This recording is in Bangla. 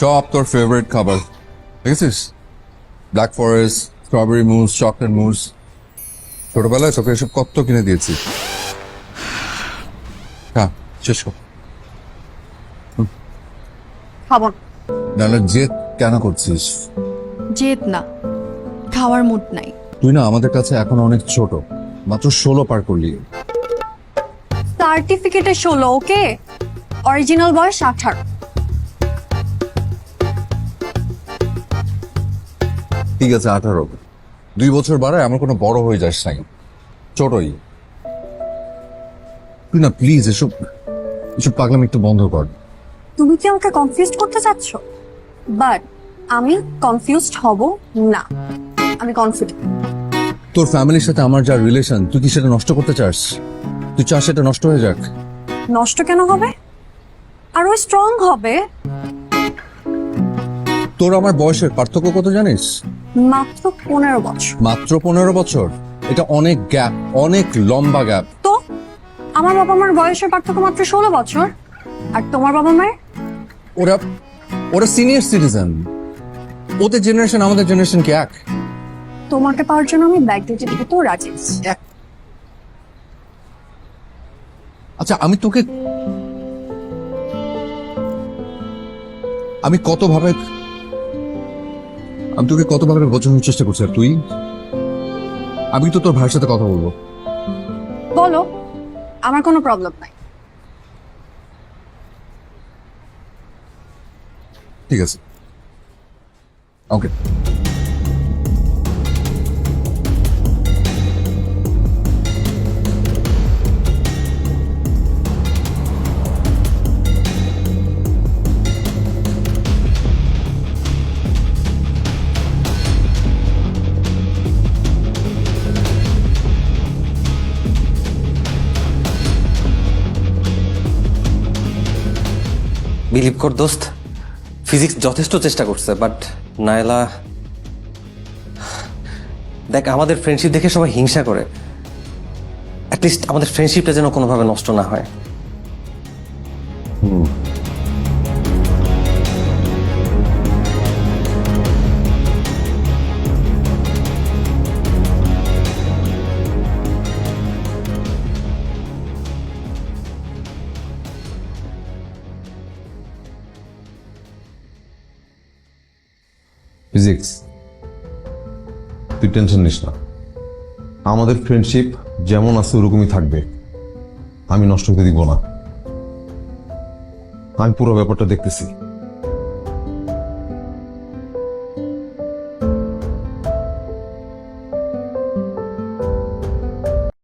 সব তোর ফেভারিট খাবার দেখেছিস black forest strawberry mousse chocolate mousse ছোটবেলায় তোকে এসব কত কিনে দিয়েছি। হ্যাঁ শেষ কর। খাব। না। নাহলে জেদ কেন করছিস? জেদ না। খাওয়ার মুড নাই। তুই না আমাদের কাছে এখন অনেক ছোট। মাত্র ষোলো পার করলি। সার্টিফিকেটে ষোলো ওকে? অরিজিনাল বয়স আঠারো। ঠিক আছে আঠারো। দুই বছর বাড়ায় আমার কোনো বড় হয়ে যাস নাই। ছোটই। তুই না প্লিজ এসব এসব পাগলামি একটু বন্ধ কর। তুমি কি আমাকে কনফিউজ করতে চাচ্ছ? বাট আমি কনফিউজড হব না। আমি কনফিডেন্ট তোর ফ্যামিলির সাথে আমার যা রিলেশন তুই কি সেটা নষ্ট করতে চাস? তুই চাস সেটা নষ্ট হয়ে যাক? নষ্ট কেন হবে? আরও স্ট্রং হবে। তোর আমার বয়সের পার্থক্য কত জানিস? মাত্র পনেরো বছর। মাত্র পনেরো বছর? এটা অনেক গ্যাপ অনেক লম্বা গ্যাপ। তো আমার বাবা মার বয়সের পার্থক্য মাত্র ষোলো বছর আর তোমার বাবা মায়ের ওরা ওরা সিনিয়র সিটিজেন ওদের জেনারেশন আমাদের জেনারেশন কি এক? তোমাকে পাওয়ার জন্য আমি ব্যাগ দিয়ে যেতে তো রাজি এক। আচ্ছা আমি তোকে আমি কত ভাবে আমি তোকে কত ভাবে বোঝানোর চেষ্টা করছি আর তুই? আমি তো তোর ভাইয়ের সাথে কথা বলব। বলো আমার কোনো প্রবলেম নাই। ঠিক আছে। ওকে বিলিভ কর দোস্ত। ফিজিক্স যথেষ্ট চেষ্টা করছে বাট নায়লা, দেখ, আমাদের ফ্রেন্ডশিপ দেখে সবাই হিংসা করে। অ্যাটলিস্ট আমাদের ফ্রেন্ডশিপটা যেন কোনোভাবে নষ্ট না হয়। ফিজিক্স তুই টেনশন নিস না। আমাদের ফ্রেন্ডশিপ যেমন আছে ওরকমই থাকবে। আমি নষ্ট হতে দিব না। আমি পুরো ব্যাপারটা দেখতেছি।